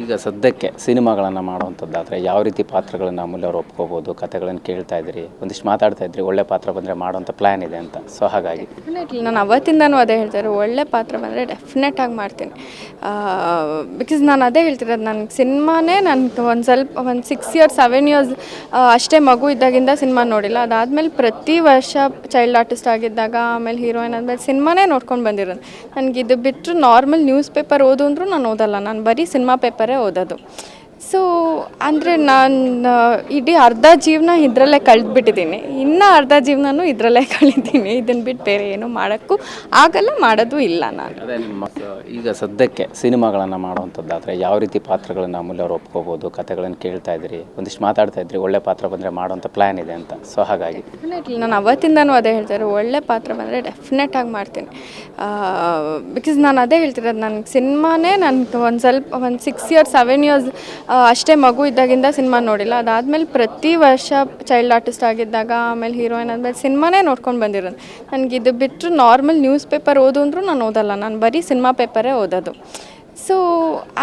ಈಗ ಸದ್ಯಕ್ಕೆ ಸಿನಿಮಾಗಳನ್ನು ಮಾಡುವಂಥದ್ದಾದರೆ ಯಾವ ರೀತಿ ಪಾತ್ರಗಳನ್ನು ಅಮೂಲ್ಯ ಅವ್ರು ಒಪ್ಕೋಬೋದು, ಕಥೆಗಳನ್ನು ಕೇಳ್ತಾ ಇದ್ರಿ ಒಂದಿಷ್ಟು ಮಾತಾಡ್ತಾ ಇದ್ರಿ ಒಳ್ಳೆ ಪಾತ್ರ ಬಂದರೆ ಮಾಡುವಂಥ ಪ್ಲ್ಯಾನ್ ಇದೆ ಅಂತ. ಸೊ ಹಾಗಾಗಿ. ಡೆಫಿನೆಟ್ಲಿ ನಾನು ಅವತ್ತಿಂದನೂ ಅದೇ ಹೇಳ್ತಾರೆ ಒಳ್ಳೆ ಪಾತ್ರ ಬಂದರೆ ಡೆಫಿನೆಟಾಗಿ ಮಾಡ್ತೀನಿ. ಬಿಕಾಸ್ ನಾನು ಅದೇ ಹೇಳ್ತಿರೋದು ನನಗೆ ಸಿನಿಮಾನೇ ನನಗೆ ಒಂದು ಸ್ವಲ್ಪ, ಒಂದು ಸಿಕ್ಸ್ ಇಯರ್ಸ್ ಸೆವೆನ್ ಇಯರ್ಸ್ ಅಷ್ಟೇ ಮಗು ಇದ್ದಾಗಿಂದ ಸಿನಿಮಾ ನೋಡಿಲ್ಲ. ಅದಾದಮೇಲೆ ಪ್ರತಿ ವರ್ಷ ಚೈಲ್ಡ್ ಆರ್ಟಿಸ್ಟ್ ಆಗಿದ್ದಾಗ, ಆಮೇಲೆ ಹೀರೋಯಿನ್ ಆದಮೇಲೆ ಸಿನಿಮಾನೇ ನೋಡ್ಕೊಂಡು ಬಂದಿರೋದು. ನನಗೆ ಇದು ಬಿಟ್ಟರು ನಾರ್ಮಲ್ ನ್ಯೂಸ್ ಪೇಪರ್ ಓದು ಅಂದರೂ ನಾನು ಓದಲ್ಲ. ನಾನು ಬರೀ ಸಿನಿಮಾ ಪೇಪರೇ ಓದೋದು. ಸೊ ಅಂದರೆ ನಾನು ಇಡೀ ಅರ್ಧ ಜೀವನ ಇದರಲ್ಲೇ ಕಳೆದ್ಬಿಟ್ಟಿದ್ದೀನಿ. ಇನ್ನೂ ಅರ್ಧ ಜೀವನನೂ ಇದರಲ್ಲೇ ಕಳಿತೀನಿ ಇದನ್ನು ಬಿಟ್ಟು ಬೇರೆ ಏನೂ ಮಾಡೋಕ್ಕೂ ಆಗಲ್ಲ ಮಾಡೋದು ಇಲ್ಲ ನಾನು. ಅದೇ ನಿಮ್ಮ ಈಗ ಸದ್ಯಕ್ಕೆ ಸಿನಿಮಾಗಳನ್ನು ಮಾಡುವಂಥದ್ದಾದರೆ ಯಾವ ರೀತಿ ಪಾತ್ರಗಳನ್ನು ಅಮೂಲ್ಯ ಅವ್ರು ಒಪ್ಕೋಬೋದು? ಕಥೆಗಳನ್ನು ಕೇಳ್ತಾ ಇದ್ರಿ ಒಂದಿಷ್ಟು ಮಾತಾಡ್ತಾ ಇದ್ರಿ ಒಳ್ಳೆ ಪಾತ್ರ ಬಂದರೆ ಮಾಡುವಂಥ ಪ್ಲ್ಯಾನ್ ಇದೆ ಅಂತ. ಸೊ ಹಾಗಾಗಿ. ಡೆಫಿನೆಟ್ಲಿ ನಾನು ಅವತ್ತಿಂದನೂ ಅದೇ ಹೇಳ್ತಾರೆ ಒಳ್ಳೆ ಪಾತ್ರ ಬಂದರೆ ಡೆಫಿನೆಟಾಗಿ ಮಾಡ್ತೀನಿ. ಬಿಕಾಸ್ ನಾನು ಅದೇ ಹೇಳ್ತಿರೋದು. ನನಗೆ ಸಿನಿಮಾನೇ ನನಗೆ ಒಂದು ಸ್ವಲ್ಪ ಒಂದು ಸಿಕ್ಸ್ ಇಯರ್ಸ್ ಸೆವೆನ್ ಇಯರ್ಸ್ ಅಷ್ಟೇ ಮಗು ಇದ್ದಾಗಿಂದ ಸಿನಿಮಾ ನೋಡಿಲ್ಲ. ಅದಾದಮೇಲೆ ಪ್ರತಿ ವರ್ಷ ಚೈಲ್ಡ್ ಆರ್ಟಿಸ್ಟ್ ಆಗಿದ್ದಾಗ, ಆಮೇಲೆ ಹೀರೋಯಿನ್ ಆದಮೇಲೆ ಸಿನಿಮಾನೇ ನೋಡ್ಕೊಂಡು ಬಂದಿರೋದು. ನನಗೆ ಇದು ಬಿಟ್ಟರು ನಾರ್ಮಲ್ ನ್ಯೂಸ್ ಪೇಪರ್ ಓದು ಅಂದರೂ ನಾನು ಓದಲ್ಲ. ನಾನು ಬರೀ ಸಿನಿಮಾ ಪೇಪರೇ ಓದೋದು. ಸೊ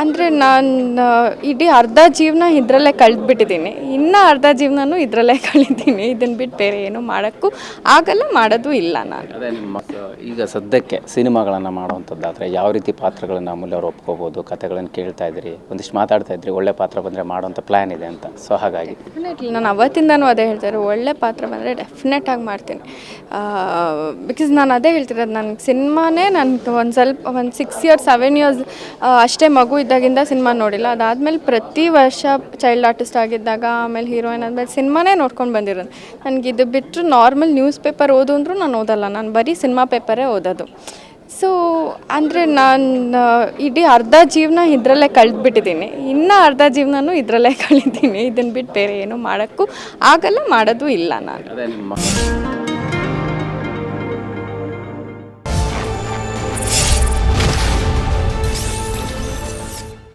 ಅಂದರೆ ನಾನು ಇಡೀ ಅರ್ಧ ಜೀವನ ಇದರಲ್ಲೇ ಕಳೆದ್ಬಿಟ್ಟಿದ್ದೀನಿ. ಇನ್ನೂ ಅರ್ಧ ಜೀವನನೂ ಇದರಲ್ಲೇ ಕಳೀತೀನಿ ಇದನ್ನು ಬಿಟ್ಟು ಬೇರೆ ಏನೂ ಮಾಡೋಕ್ಕೂ ಆಗಲ್ಲ ಮಾಡೋದು ಇಲ್ಲ ನಾನು. ಅದೇ ನಿಮ್ಮ ಈಗ ಸದ್ಯಕ್ಕೆ ಸಿನಿಮಾಗಳನ್ನು ಮಾಡುವಂಥದ್ದಾದರೆ ಯಾವ ರೀತಿ ಪಾತ್ರಗಳನ್ನು ಅಮೂಲ್ಯ ಅವ್ರು ಒಪ್ಕೋಬೋದು? ಕಥೆಗಳನ್ನು ಕೇಳ್ತಾ ಇದ್ರಿ ಒಂದಿಷ್ಟು ಮಾತಾಡ್ತಾ ಇದ್ರಿ ಒಳ್ಳೆ ಪಾತ್ರ ಬಂದರೆ ಮಾಡುವಂಥ ಪ್ಲ್ಯಾನ್ ಇದೆ ಅಂತ. ಸೊ ಹಾಗಾಗಿ. ಡೆಫಿನೆಟ್ಲಿ ನಾನು ಅವತ್ತಿಂದನೂ ಅದೇ ಹೇಳ್ತಾರೆ ಒಳ್ಳೆ ಪಾತ್ರ ಬಂದರೆ ಡೆಫಿನೆಟಾಗಿ ಮಾಡ್ತೀನಿ. ಬಿಕಾಸ್ ನಾನು ಅದೇ ಹೇಳ್ತಿರೋದು. ನನಗೆ ಸಿನಿಮಾನೇ ನನಗೆ ಒಂದು ಸ್ವಲ್ಪ ಒಂದು ಸಿಕ್ಸ್ ಇಯರ್ಸ್ ಸೆವೆನ್ ಇಯರ್ಸ್ ಅಷ್ಟೇ ಮಗು ಇದ್ದಾಗಿಂದ ಸಿನಿಮಾ ನೋಡಿಲ್ಲ. ಅದಾದಮೇಲೆ ಪ್ರತಿ ವರ್ಷ ಚೈಲ್ಡ್ ಆರ್ಟಿಸ್ಟ್ ಆಗಿದ್ದಾಗ, ಆಮೇಲೆ ಹೀರೋಯಿನ್ ಆದಮೇಲೆ ಸಿನಿಮಾನೇ ನೋಡ್ಕೊಂಡು ಬಂದಿರೋದು. ನನಗೆ ಇದು ಬಿಟ್ಟರು ನಾರ್ಮಲ್ ನ್ಯೂಸ್ ಪೇಪರ್ ಓದು ಅಂದರೂ ನಾನು ಓದಲ್ಲ. ನಾನು ಬರೀ ಸಿನಿಮಾ ಪೇಪರೇ ಓದೋದು. ಸೊ ಅಂದರೆ ನಾನು ಇಡೀ ಅರ್ಧ ಜೀವನ ಇದರಲ್ಲೇ ಕಳೆದ್ಬಿಟ್ಟಿದ್ದೀನಿ. ಇನ್ನೂ ಅರ್ಧ ಜೀವನನೂ ಇದರಲ್ಲೇ ಕಳಿದ್ದೀನಿ ಇದನ್ನು ಬಿಟ್ಟು ಬೇರೆ ಏನೂ ಮಾಡೋಕ್ಕೂ ಆಗಲ್ಲ, ಮಾಡೋದು ಇಲ್ಲ ನಾನು.